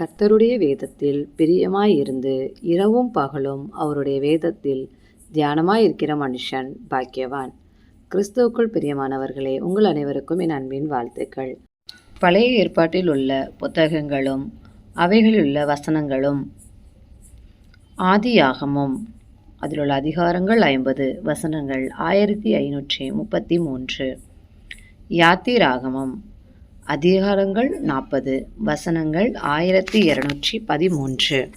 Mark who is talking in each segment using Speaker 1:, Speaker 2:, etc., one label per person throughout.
Speaker 1: கர்த்தருடைய வேதத்தில் பிரியமாயிருந்து இரவும் பகலும் அவருடைய வேதத்தில் தியானமாயிருக்கிற மனுஷன் பாக்கியவான். கிறிஸ்துவுக்குள் பிரியமானவர்களே உங்கள் அனைவருக்கும் என் அன்பின் வாழ்த்துக்கள். பழைய ஏற்பாட்டில் உள்ள புத்தகங்களும் அவைகளில் உள்ள வசனங்களும் ஆதியாகமும் அதில் உள்ள அதிகாரங்கள் ஐம்பது வசனங்கள் ஆயிரத்தி ஐநூற்றி முப்பத்தி மூன்று. யாத்திராகமம் அதிகாரங்கள் நாற்பது வசனங்கள் ஆயிரத்தி இருநூற்றி பதிமூன்று.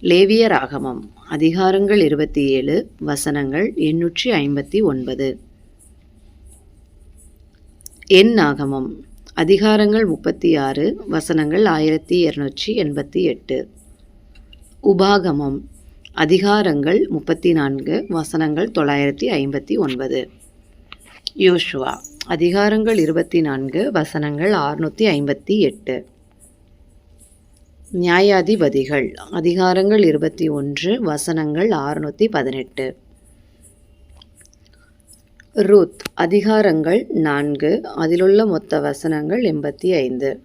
Speaker 1: லேவியராகமம் அதிகாரங்கள் இருபத்தி ஏழு வசனங்கள் எண்ணூற்றி ஐம்பத்தி ஒன்பது. என் ஆகமம் அதிகாரங்கள் முப்பத்தி ஆறு வசனங்கள் ஆயிரத்தி இருநூற்றி எண்பத்தி எட்டு. உபாகமம் அதிகாரங்கள் முப்பத்தி நான்கு வசனங்கள் தொள்ளாயிரத்தி ஐம்பத்தி ஒன்பது. யோஷுவா அதிகாரங்கள் இருபத்தி நான்கு வசனங்கள் ஆறுநூற்றி ஐம்பத்தி எட்டு. நியாயாதிபதிகள் அதிகாரங்கள் இருபத்தி ஒன்று வசனங்கள் ஆறுநூற்றி பதினெட்டு. ரூத் அதிகாரங்கள் நான்கு அதிலுள்ள மொத்த வசனங்கள் எண்பத்தி ஐந்து.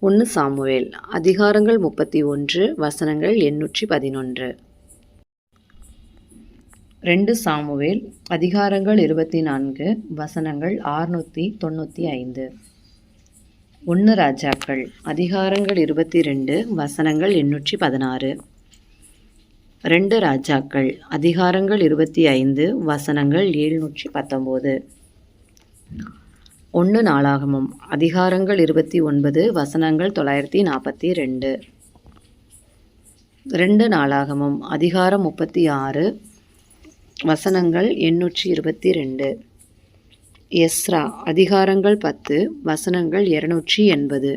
Speaker 1: ஒன்று சாமுவேல் அதிகாரங்கள் முப்பத்தி ஒன்று வசனங்கள் எண்ணூற்றி பதினொன்று. ரெண்டு சாமுவேல் அதிகாரங்கள் இருபத்தி நான்கு வசனங்கள் ஆறுநூற்றி தொண்ணூற்றி ஐந்து. ஒன்று ராஜாக்கள் அதிகாரங்கள் இருபத்தி ரெண்டு வசனங்கள் எண்ணூற்றி பதினாறு. ரெண்டு ராஜாக்கள் அதிகாரங்கள் இருபத்தி ஐந்து வசனங்கள் எழுநூற்றி பத்தொம்போது. ஒன்று நாளாகமும் அதிகாரங்கள் இருபத்தி ஒன்பது வசனங்கள் தொள்ளாயிரத்தி நாற்பத்தி ரெண்டு. ரெண்டு நாளாகமும் அதிகாரம் முப்பத்தி ஆறு வசனங்கள் எண்ணூற்றி இருபத்தி ரெண்டு எஸ்ரா அதிகாரங்கள் பத்து வசனங்கள் இருநூற்றி எண்பது.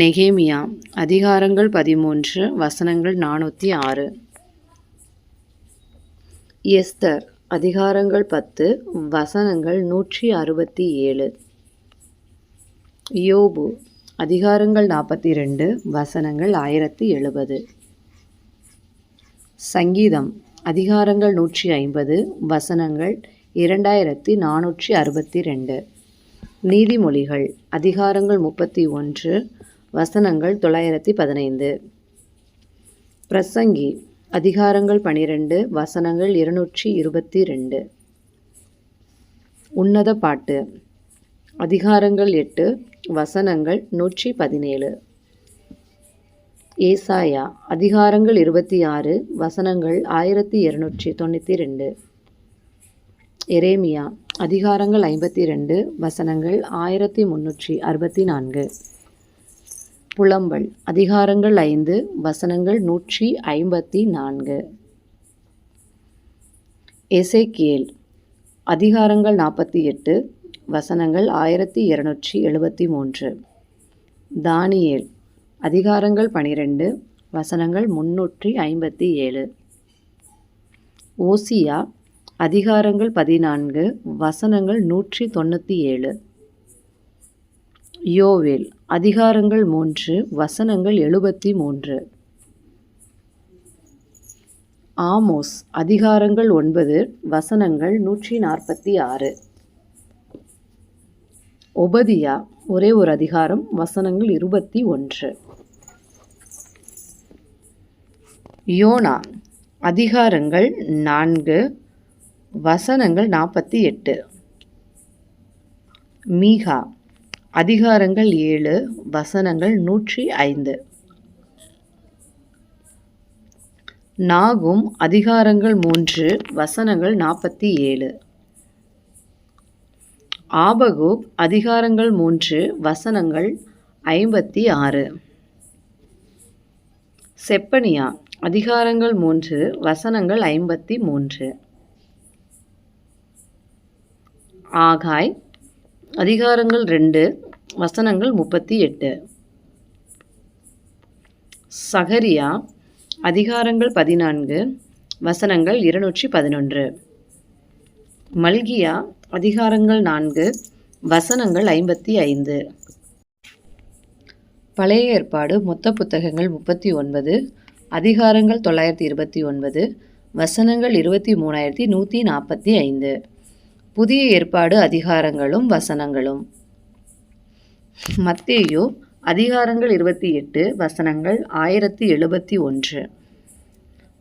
Speaker 1: நெகேமியா அதிகாரங்கள் பதிமூன்று வசனங்கள் நானூற்றி ஆறு. எஸ்தர் அதிகாரங்கள் பத்து வசனங்கள் நூற்றி அறுபத்தி ஏழு. யோபு அதிகாரங்கள் நாற்பத்தி ரெண்டு வசனங்கள் ஆயிரத்தி எழுபது. சங்கீதம் அதிகாரங்கள் நூற்றி ஐம்பது வசனங்கள் இரண்டாயிரத்தி நானூற்றி அறுபத்தி ரெண்டு நீதிமொழிகள் அதிகாரங்கள் முப்பத்தி ஒன்று வசனங்கள் தொள்ளாயிரத்தி பதினைந்து பிரசங்கி அதிகாரங்கள் பனிரெண்டு வசனங்கள் இருநூற்றி இருபத்தி ரெண்டு உன்னத பாட்டு அதிகாரங்கள் எட்டு வசனங்கள் நூற்றி பதினேழு ஏசாயா அதிகாரங்கள் இருபத்தி ஆறு வசனங்கள் ஆயிரத்தி இருநூற்றி தொண்ணூற்றி ரெண்டு. எரேமியா அதிகாரங்கள் ஐம்பத்தி ரெண்டு வசனங்கள் ஆயிரத்தி முன்னூற்றி அறுபத்தி நான்கு. புலம்பல் அதிகாரங்கள் ஐந்து வசனங்கள் நூற்றி ஐம்பத்தி நான்கு. எசேக்கியேல் அதிகாரங்கள் நாற்பத்தி எட்டு வசனங்கள் ஆயிரத்தி இருநூற்றி எழுபத்தி மூன்று. தானியேல் அதிகாரங்கள் பனிரெண்டு வசனங்கள் முன்னூற்றி ஐம்பத்தி ஏழு. ஓசியா அதிகாரங்கள் பதினான்கு வசனங்கள் நூற்றி தொண்ணூற்றி ஏழு. யோவேல் அதிகாரங்கள் மூன்று வசனங்கள் எழுபத்தி மூன்று. ஆமோஸ் அதிகாரங்கள் ஒன்பது வசனங்கள் நூற்றி நாற்பத்தி ஆறு. ஒபதியா ஒரே ஒரு அதிகாரம் வசனங்கள் இருபத்தி ஒன்று. யோனா அதிகாரங்கள் நான்கு வசனங்கள் நாற்பத்தி எட்டு. மீகா அதிகாரங்கள் ஏழு வசனங்கள் நூற்றி ஐந்து. நாகும் அதிகாரங்கள் மூன்று வசனங்கள் நாற்பத்தி ஏழு. ஆபகூப் அதிகாரங்கள் மூன்று வசனங்கள் ஐம்பத்தி ஆறு. செப்பனியா அதிகாரங்கள் மூன்று வசனங்கள் ஐம்பத்தி மூன்று. ஆகாய் அதிகாரங்கள் ரெண்டு வசனங்கள் முப்பத்தி எட்டு. சகரியா அதிகாரங்கள் பதினான்கு வசனங்கள் இருநூற்றி பதினொன்று. மல்கியா அதிகாரங்கள் நான்கு வசனங்கள் ஐம்பத்தி ஐந்து. பழைய ஏற்பாடு மொத்த புத்தகங்கள் முப்பத்தி ஒன்பது அதிகாரங்கள் தொள்ளாயிரத்தி இருபத்தி ஒன்பது வசனங்கள் இருபத்தி மூணாயிரத்தி நூற்றி நாற்பத்தி ஐந்து. புதிய ஏற்பாடு அதிகாரங்களும் வசனங்களும். மத்தேயோ அதிகாரங்கள் இருபத்தி எட்டு வசனங்கள் ஆயிரத்தி எழுபத்தி ஒன்று.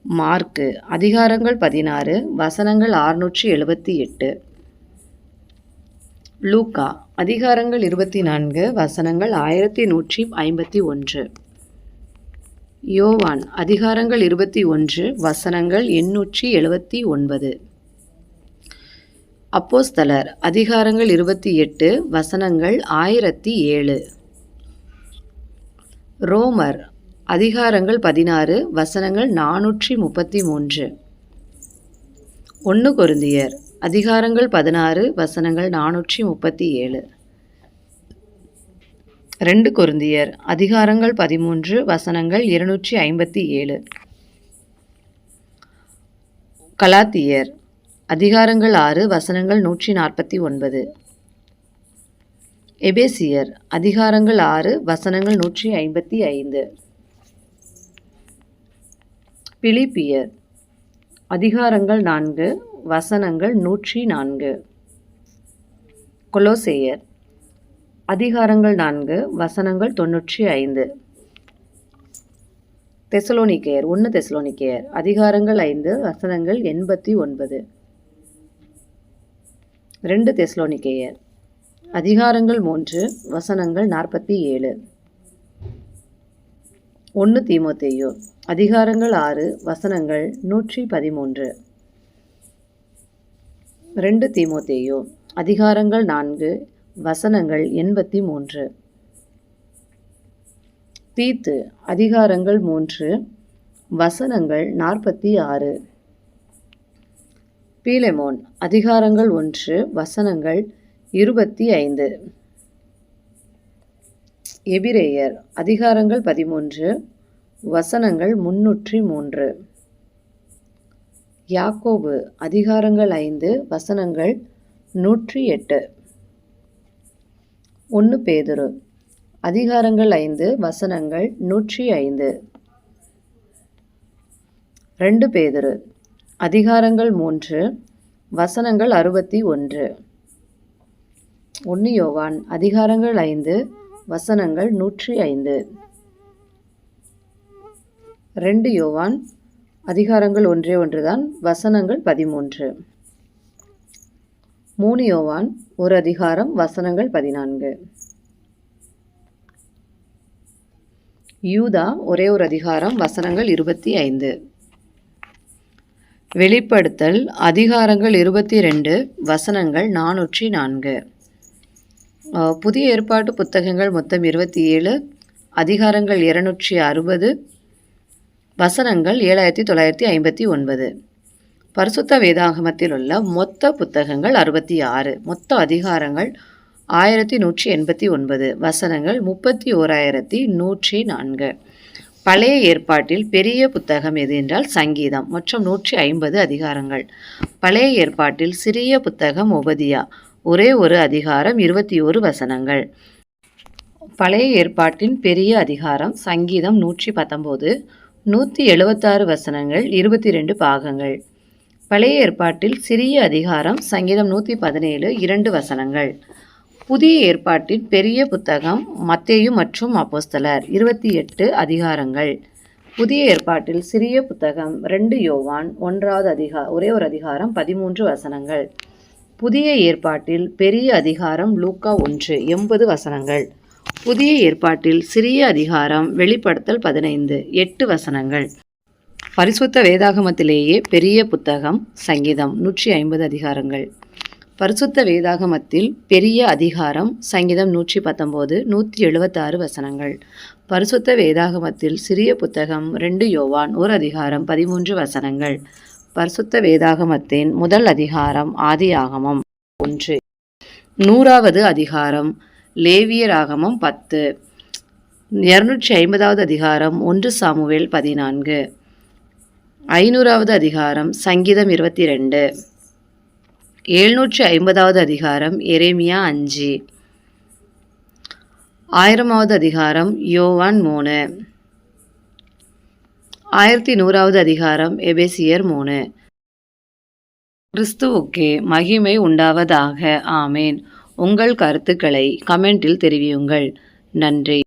Speaker 1: மார்க்கு அதிகாரங்கள் பதினாறு வசனங்கள் ஆறுநூற்றி எழுபத்தி எட்டு. லூக்கா அதிகாரங்கள் இருபத்தி நான்கு வசனங்கள் ஆயிரத்தி நூற்றி ஐம்பத்தி ஒன்று. யோவான் அதிகாரங்கள் இருபத்தி ஒன்று வசனங்கள் எண்ணூற்றி எழுபத்தி ஒன்பது. அப்போஸ்தலர் அதிகாரங்கள் இருபத்தி எட்டு வசனங்கள் ஆயிரத்தி ஏழு. ரோமர் அதிகாரங்கள் பதினாறு வசனங்கள் நானூற்றி முப்பத்தி மூன்று. ஒன்று கொருந்தியர் அதிகாரங்கள் பதினாறு வசனங்கள் நானூற்றி முப்பத்தி ஏழு. ரெண்டு கொருந்தியர் அதிகாரங்கள் பதிமூன்று வசனங்கள் இருநூற்றி ஐம்பத்தி ஏழு. கலாத்தியர் அதிகாரங்கள் ஆறு வசனங்கள் நூற்றி நாற்பத்தி ஒன்பது. எபேசியர் அதிகாரங்கள் ஆறு வசனங்கள் நூற்றி ஐம்பத்தி ஐந்து. பிலிப்பியர் அதிகாரங்கள் நான்கு வசனங்கள் நூற்றி நான்கு. கொலோசேயர் அதிகாரங்கள் நான்கு வசனங்கள் தொன்னூற்றி ஐந்து. தெசலோனிக்கேயர் ஒன்று தெசலோனிக்கேயர் அதிகாரங்கள் ஐந்து வசனங்கள் எண்பத்தி ஒன்பது. ரெண்டு தெஸ்லோனிக்கேயர் அதிகாரங்கள் மூன்று வசனங்கள் நாற்பத்தி ஏழு. ஒன்று தீமோத்தேயோ அதிகாரங்கள் ஆறு வசனங்கள் நூற்றி பதிமூன்று. ரெண்டு தீமோத்தேயோ அதிகாரங்கள் நான்கு வசனங்கள் எண்பத்தி மூன்று தீத்து அதிகாரங்கள் மூன்று வசனங்கள் நாற்பத்தி ஆறு பீலெமோன் அதிகாரங்கள் ஒன்று வசனங்கள் இருபத்தி ஐந்து எபிரேயர் அதிகாரங்கள் பதிமூன்று வசனங்கள் முன்னூற்றி மூன்று யாக்கோபு அதிகாரங்கள் ஐந்து வசனங்கள் நூற்றி எட்டு ஒன்று பேதுரு. அதிகாரங்கள் ஐந்து வசனங்கள் நூற்றி ஐந்து. ரெண்டு பேதுரு. அதிகாரங்கள் மூன்று வசனங்கள் அறுபத்தி ஒன்று. ஒன்று யோவான் அதிகாரங்கள் ஐந்து வசனங்கள் நூற்றி ஐந்து. ரெண்டு யோவான் அதிகாரங்கள் ஒன்றே ஒன்றுதான் வசனங்கள் பதிமூன்று. மூணு யோவான் ஒரு அதிகாரம் வசனங்கள் பதினான்கு. யூதா ஒரே ஒரு அதிகாரம் வசனங்கள் இருபத்தி ஐந்து. வெளிப்படுத்தல் அதிகாரங்கள் இருபத்தி ரெண்டு வசனங்கள் நானூற்றி நான்கு. புதிய ஏற்பாட்டு புத்தகங்கள் மொத்தம் இருபத்தி ஏழு அதிகாரங்கள் இருநூற்றி அறுபது வசனங்கள் ஏழாயிரத்தி தொள்ளாயிரத்தி ஐம்பத்தி ஒன்பது. பரிசுத்த வேதாகமத்தில் உள்ள மொத்த புத்தகங்கள் அறுபத்தி ஆறு மொத்த அதிகாரங்கள் ஆயிரத்தி நூற்றி எண்பத்தி ஒன்பது. வசனங்கள் முப்பத்தி ஓராயிரத்தி நூற்றி நான்கு. பழைய ஏற்பாட்டில் பெரிய புத்தகம் எது என்றால் சங்கீதம் மற்றும் நூற்றி ஐம்பது அதிகாரங்கள். பழைய ஏற்பாட்டில் சிறிய புத்தகம் உபதியா ஒரே ஒரு அதிகாரம் இருபத்தி ஒரு வசனங்கள். பழைய ஏற்பாட்டின் பெரிய அதிகாரம் சங்கீதம் நூற்றி பத்தொம்போது. நூற்றி எழுபத்தாறு வசனங்கள் இருபத்தி ரெண்டு பாகங்கள். பழைய ஏற்பாட்டில் சிறிய அதிகாரம் சங்கீதம் நூற்றி பதினேழு இரண்டு வசனங்கள். புதிய ஏற்பாட்டின் பெரிய புத்தகம் மத்தேயு மற்றும் அப்போஸ்தலர். இருபத்தி எட்டு அதிகாரங்கள். புதிய ஏற்பாட்டில் சிறிய புத்தகம் ரெண்டு யோவான் ஒன்றாவது அதிகா ஒரே ஒரு அதிகாரம் பதிமூன்று வசனங்கள். புதிய ஏற்பாட்டில் பெரிய அதிகாரம் லூக்கா ஒன்று எண்பது வசனங்கள். புதிய ஏற்பாட்டில் சிறிய அதிகாரம் வெளிப்படுத்தல் பதினைந்து எட்டு வசனங்கள். பரிசுத்த வேதாகமத்திலேயே பெரிய புத்தகம் சங்கீதம் நூற்றி ஐம்பது அதிகாரங்கள். பரிசுத்த வேதாகமத்தில் பெரிய அதிகாரம் சங்கீதம் நூற்றி பத்தொம்போது நூற்றி எழுபத்தாறு வசனங்கள். பரிசுத்த வேதாகமத்தில் சிறிய புத்தகம் ரெண்டு யோவான் ஒரு அதிகாரம் பதிமூன்று வசனங்கள். பரிசுத்த வேதாகமத்தின் முதல் அதிகாரம் ஆதி ஆகமம் ஒன்று. நூறாவது அதிகாரம் லேவியராகமம் பத்து. இரநூற்றி ஐம்பதாவது அதிகாரம் ஒன்று சாமுவேல் பதினான்கு. ஐநூறாவது அதிகாரம் சங்கீதம் இருபத்தி ரெண்டு எழுநூற்றி ஐம்பதாவது அதிகாரம் எரேமியா அஞ்சு. ஆயிரமாவது அதிகாரம் யோவான் மூணு. ஆயிரத்தி நூறாவது அதிகாரம் எபேசியர் மூணு. கிறிஸ்துவுக்கே மகிமை உண்டாவதாக. ஆமேன். உங்கள் கருத்துக்களை கமெண்டில் தெரிவியுங்கள். நன்றி.